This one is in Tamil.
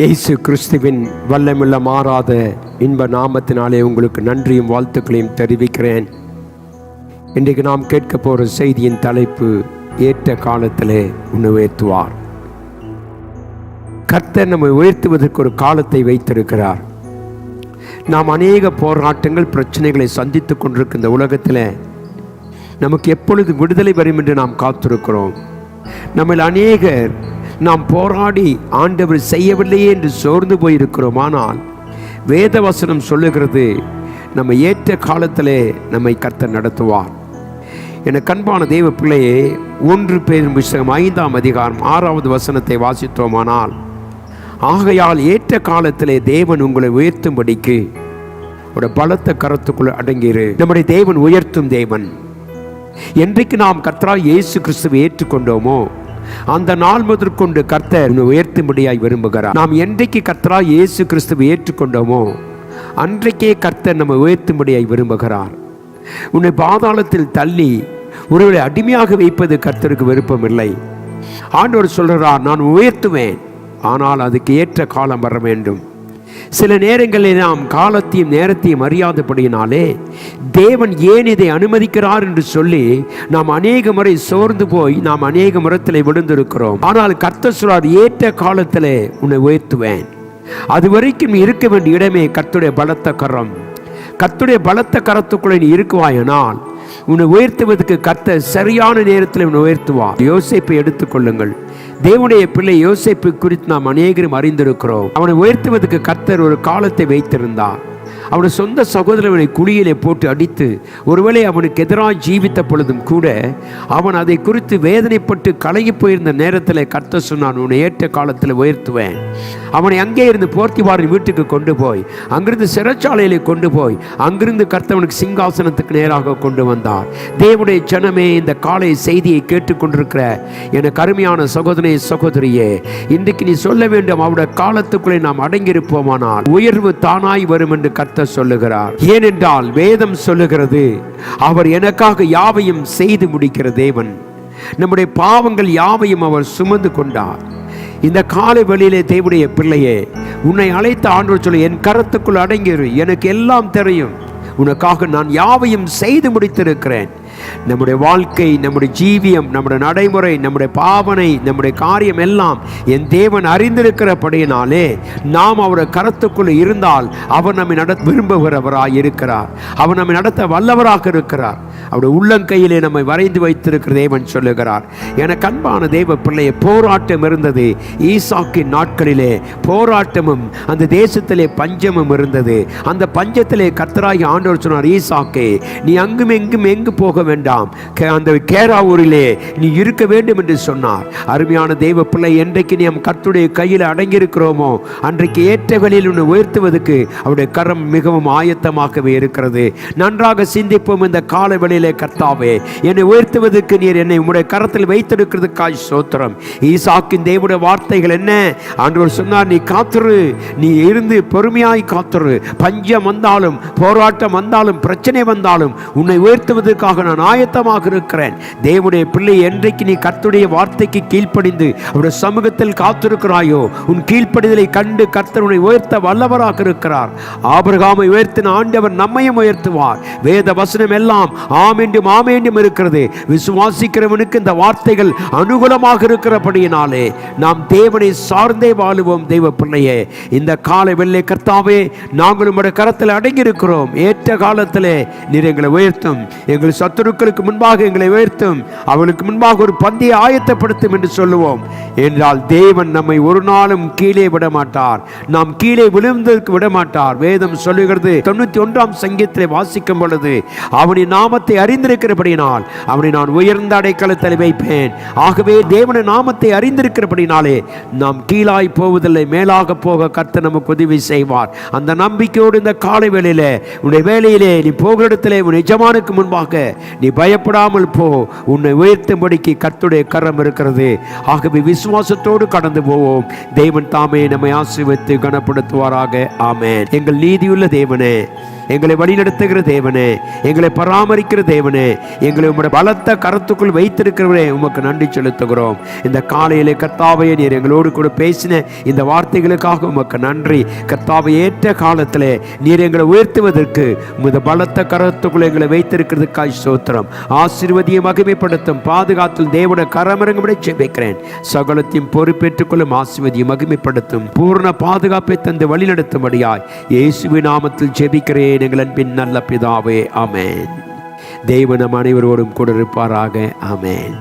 இயேசு கிறிஸ்துவின் வல்லமுள்ள மாறாத இன்ப நாமத்தினாலே உங்களுக்கு நன்றியும் வாழ்த்துக்களையும் தெரிவிக்கிறேன். இன்றைக்கு நாம் கேட்க போகிற செய்தியின் தலைப்பு ஏற்ற காலத்திலே உணவேற்றுவார். கர்த்தர் நம்மை உயர்த்துவதற்கு ஒரு காலத்தை வைத்திருக்கிறார். நாம் அநேக போராட்டங்கள் பிரச்சனைகளை சந்தித்துக் கொண்டிருக்கிற இந்த உலகத்தில் நமக்கு எப்பொழுது விடுதலை வரும் என்று நாம் காத்திருக்கிறோம். நம்மில் அநேகர் நாம் போராடி ஆண்டவர் செய்யவில்லையே என்று சோர்ந்து போயிருக்கிறோம். ஆனால் வேதவசனம் சொல்லுகிறது நம்ம ஏற்ற காலத்திலே நம்மை கர்த்தர் நடத்துவார். என கண்பான தெய்வ பிள்ளையே ஒன்று பேரும் புஸ்தகம் ஐந்தாம் அதிகாரம் ஆறாவது வசனத்தை வாசித்தோமானால் ஆகையால் ஏற்ற காலத்திலே தேவன் உங்களை உயர்த்தும்படிக்கு ஒரு பலத்த கரத்துக்குள் அடங்கியிரு நம்முடைய தேவன் உயர்த்தும் தேவன். என்றைக்கு நாம் கர்த்தரா இயேசு கிறிஸ்துவை ஏற்றுக்கொண்டோமோ அந்த நாள் முதற்கொண்டு கர்த்தர் உயர்த்தும்படியாய் விரும்புகிறார். நாம் என்றைக்கு கர்த்தரா இயேசு கிறிஸ்துவை ஏற்றுக்கொண்டோமோ அன்றைக்கே கர்த்தர் நம்ம உயர்த்தும்படியாய் விரும்புகிறார். உன்னை பாதாளத்தில் தள்ளி ஒருவரை அடிமையாக வைப்பது கர்த்தருக்கு விருப்பமில்லை. ஆண்டவர் சொல்கிறார் நான் உயர்த்துவேன் ஆனால் அதுக்கு ஏற்ற காலம் வர வேண்டும். சில நேரங்களில் நாம் காலத்தையும் நேரத்தையும் அறியாதபடியினாலே தேவன் ஏன் இதை அனுமதிக்கிறார் என்று சொல்லி நாம் அநேக முறை சோர்ந்து போய் நாம் அநேக முறத்தில் விழுந்திருக்கிறோம். ஆனால் கர்த்த சொல்றார் ஏற்ற காலத்தில் உன்னை உயர்த்துவேன். அது வரைக்கும் இருக்க வேண்டிய இடமே கர்த்துடைய பலத்த கரம். கர்த்துடைய பலத்த கரத்துக்குள்ளே நீ இருக்குவாயனால் உன்னை உயர்த்துவதற்கு கர்த்தர் சரியான நேரத்தில் உன்னை உயர்த்துவார். யோசிப்பை எடுத்துக்கொள்ளுங்கள் தேவனுடைய பிள்ளை யோசிப்பு குறித்து நாம் அநேகரும் அறிந்திருக்கிறோம். அவனை உயர்த்துவதற்கு கர்த்தர் ஒரு காலத்தை வைத்திருந்தார். அவனுடைய சொந்த சகோதரனை குழியிலே போட்டு அடித்து ஒருவேளை அவனுக்கு எதிராக ஜீவித்த பொழுதும் கூட அவன் அதை குறித்து வேதனைப்பட்டு கலங்கி போயிருந்த நேரத்தில் கத்த சொன்னான் உன்னை ஏற்ற காலத்தில் உயர்த்துவேன். அவனை அங்கே இருந்து போர்த்திவாரின் வீட்டுக்கு கொண்டு போய் அங்கிருந்து சிறைச்சாலையில் கொண்டு போய் அங்கிருந்து கர்த்தவனுக்கு சிங்காசனத்துக்கு நேராக கொண்டு வந்தார். தேவனுடைய ஜனமே இந்த காலை செய்தியை கேட்டுக்கொண்டிருக்கிற எனக்கு அருமையான சகோதரே சகோதரியே இன்றைக்கு நீ சொல்ல வேண்டும் அவருடைய காலத்துக்குள்ளே நாம் அடங்கியிருப்போமானால் உயர்வு தானாய் வரும் என்று கர்த்தர் சொல்லுகிறார். ஏனென்றால் வேதம் சொல்லுகிறது அவர் எனக்காக யாவையும் செய்து முடிக்கிற தேவன். நம்முடைய பாவங்கள் யாவையும் அவர் சுமந்து கொண்டார். இந்த காலை வழியிலே தேவனுடைய பிள்ளையே உன்னை அழைத்த ஆண்டவர் சொல்லி என் கரத்துக்குள் அடங்கிரு எனக்கு எல்லாம் தெரியும். உனக்காக நான் யாவையும் செய்து முடித்திருக்கிறேன். நம்முடைய வாழ்க்கை நம்முடைய ஜீவியம் நம்முடைய நடைமுறை நம்முடைய பாவனை நம்முடைய காரியம் எல்லாம் என் தேவன் அறிந்திருக்கிறபடியினாலே நாம் அவருடைய கரத்துக்குள்ள இருந்தால் அவர் நம்மை நட விரும்புகிறவராய் இருக்கிறார் அவர் நம்மை நடத்த வல்லவராக இருக்கிறார். அவருடைய உள்ளங்கையிலே நம்மை வரைந்து வைத்திருக்கிற தேவன் சொல்லுகிறார். எனக்கு அன்பான தேவ பிள்ளையை போராட்டம் இருந்தது ஈசாக்கின் நாட்களிலே. போராட்டமும் அந்த தேசத்திலே பஞ்சமும் இருந்தது. அந்த பஞ்சத்திலே கத்தராகி ஆண்டவர் சொன்னார் ஈசாக்கே நீ அங்கும் எங்கும் எங்கு போக வேண்டாம். அந்த கேரா ஊரிலே நீ இருக்க வேண்டும் என்று சொன்னார். அருமையான தெய்வ பிள்ளை என்றைக்கு நீ நம் கர்த்துடைய கையில் அடங்கியிருக்கிறோமோ அன்றைக்கு ஏற்ற உன்னை உயர்த்துவதற்கு அவருடைய கரம் மிகவும் ஆயத்தமாகவே இருக்கிறது. நன்றாக சிந்திப்போம் இந்த கால வேளையிலே கர்த்தாவே என்னை உயர்த்துவதற்கு நீர் என்னை உம்முடைய கரத்தில் வைத்திருக்கிறதுக்காய் சோத்திரம் ஈசாக்கின் தேவனுடைய வார்த்தைகள் என்ன? ஆண்டவர் சொன்னார் நீ காத்துரு நீ இருந்து பொறுமையாய் காத்துரு. பஞ்சம் வந்தாலும் போராட்டம் வந்தாலும் பிரச்சனை வந்தாலும் உன்னை உயர்த்துவதற்காக நான் ஆயத்தமாக இருக்கிறேன். தேவனுடைய பிள்ளை என்றைக்கு நீ கர்த்துடைய வார்த்தைக்கு கீழ்ப்படிந்து அவருடைய சமூகத்தில் காத்திருக்கிறாயோ உன் கீழ்ப்படிதலை கண்டு கர்த்தர் உன்னை உயர்த்த வல்லவராக இருக்கிறார். ஆபரகாமை உயர்த்தின ஆண்டவர் நம்மையும் உயர்த்துவார். வேத வசனம் எல்லாம் ஆமென்றும் ஆமென்றும் இருக்கிறது. விசுவாசிக்கிறவனுக்கு இந்த வார்த்தைகள் அனுகூலமாக இருக்கிறபடியினாலே நாம் தேவனை சார்ந்தே வாழுவோம் தெய்வ பிள்ளையே. இந்த காலை வெள்ளை கர்த்தாவே நாங்கள் உடைய கரத்தில் அடங்கியிருக்கிறோம். ஏற்ற காலத்திலே நீர் எங்களை உயர்த்தும். எங்கள் சத்துருக்களுக்கு முன்பாக எங்களை உயர்த்தும். அவளுக்கு முன்பாக ஒரு பந்தியை ஆயத்தப்படுத்தும் என்று சொல்லுவோம். என்றால் தேவன் நம்மை ஒரு நாளும் கீழே விட மாட்டார் நாம் கீழே விழுந்ததற்கு விட மாட்டார் வேதம் சொல்லுகிறது தொண்ணூத்தி ஒன்றாம் சங்கீதத்திலே வாசிக்கும் பொழுது அவனின் நாமத்தை அறிந்திருக்கிறபடியினால் அவனை நான் உயர்ந்த அடைக்கலத்தில் வைப்பேன். ஆகவே தேவன நாமத்தை அறிந்திருக்கிறபடினாலே நாம் கீழாய் போவதில்லை மேலாக போக கர்த்தர் நமக்கு உதவி செய்வார். அந்த நம்பிக்கையோடு இந்த காலை வேளையில் உன்னுடைய வேலையிலே நீ போகிற இடத்திலே உன் எஜமானுக்கு முன்பாக நீ பயப்படாமல் போ. உன்னை உயர்த்தும்படிக்கு கர்த்துடைய கரம் இருக்கிறது. ஆகவே விசுவாசத்தோடு கடந்து போவோம். தேவன் தாமே நம்மை ஆசிர்வித்து கனப்படுத்துவாராக. ஆமேன். எங்கள் நீதியுள்ள தேவனே எங்களை வழிநடத்துகிற தேவனே எங்களை பராமரிக்கிற தேவனே எங்களை உங்களுடைய பலத்த கருத்துக்குள் வைத்திருக்கிறவரே உமக்கு நன்றி செலுத்துகிறோம். இந்த காலையிலே கர்த்தாவையே நீர் எங்களோடு கூட பேசின இந்த வார்த்தைகளுக்காக உமக்கு நன்றி. கர்த்தாவை ஏற்ற காலத்திலே நீர் எங்களை உயர்த்துவதற்கு உமது பலத்த கருத்துக்குள் எங்களை வைத்திருக்கிறதுக்காய் சோத்திரம் ஆசீர்வதியை மகிமைப்படுத்தும் பாதுகாத்தும் தேவன கரமரங்கப்படி ஜெபிக்கிறேன் சகலத்தையும் பொறுப்பேற்றுக் கொள்ளும் ஆசீர்வதியை மகிமைப்படுத்தும் பூர்ண பாதுகாப்பை தந்து வழிநடத்தும்படியாய் இயேசுவின் நாமத்தில் ஜெபிக்கிறேன் எங்கள் அன்பின் நல்ல பிதாவே அமேன் தெய்வ நம் அனைவரோடும் கூட இருப்பாராக அமேன்